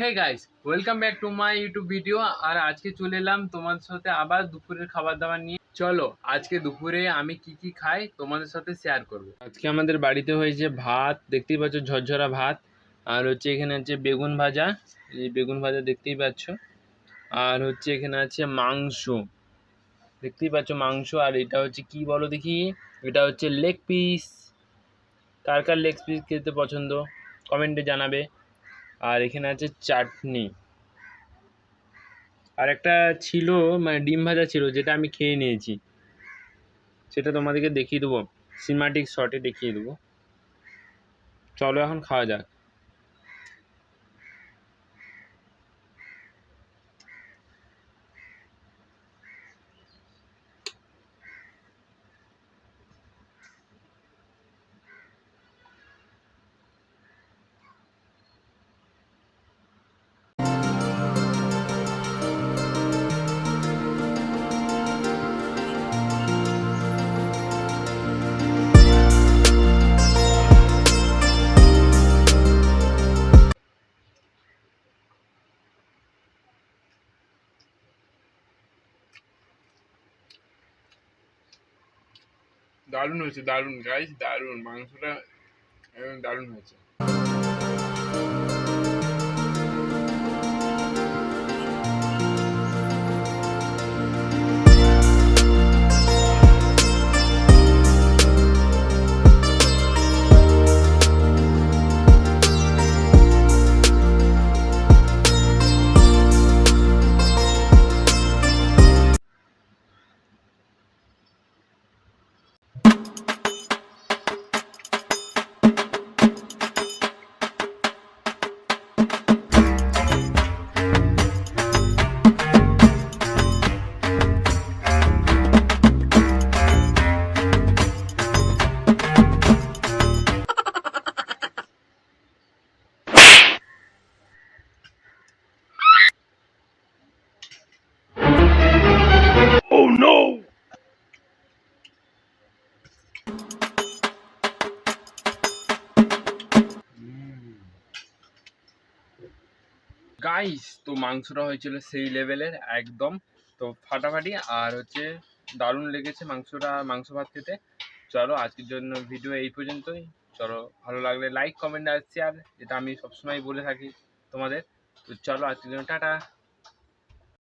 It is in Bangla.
Hey guys welcome back to my YouTube video আর আজকে চলে এলাম তোমাদের সাথে আবার দুপুরের খাবার দাবার নিয়ে। চলো, আজকে দুপুরে আমি কি কি খাই তোমাদের সাথে শেয়ার করব। আজকে আমাদের বাড়িতে হয়েছে ভাত, দেখতেই পাচ্ছ ঝরঝরা ভাত। আর হচ্ছে এখানে হচ্ছে বেগুন ভাজা। এই বেগুন ভাজা দেখতেই পাচ্ছ। আর হচ্ছে এখানে আছে মাংস। দেখতেই পাচ্ছ মাংস। আর এটা হচ্ছে কি বলো দেখি? এটা হচ্ছে লেগ পিস কার কার লেগ পিস খেতে পছন্দ? কমেন্টে জানাবে। আর এখানে আছে চাটনি। আর একটা ছিল মানে ডিম ভাজা ছিল, যেটা আমি খেয়ে নিয়েছি। সেটা তোমাদেরকে দেখিয়ে দেবো। সিনেমাটিক শটে দেখিয়ে দেবো। চলো এখন খাওয়া যাক। দারুণ হয়েছে দারুণ গাইস দারুণ মাংসটা দারুণ হয়েছে। গাইস তো মাংসটা হয়েছিল সেই লেভেলের একদম। তো ফাটাফাটি, আর হচ্ছে দারুণ লেগেছে মাংসটা, মাংস ভাত খেতে। চলো, আজকের জন্য ভিডিও এই পর্যন্তই। চলো, ভালো লাগলে লাইক কমেন্ট আর শেয়ার এটা আমি সবসময় বলে থাকি তোমাদের। তো চলো, আজকের জন্য টাটা।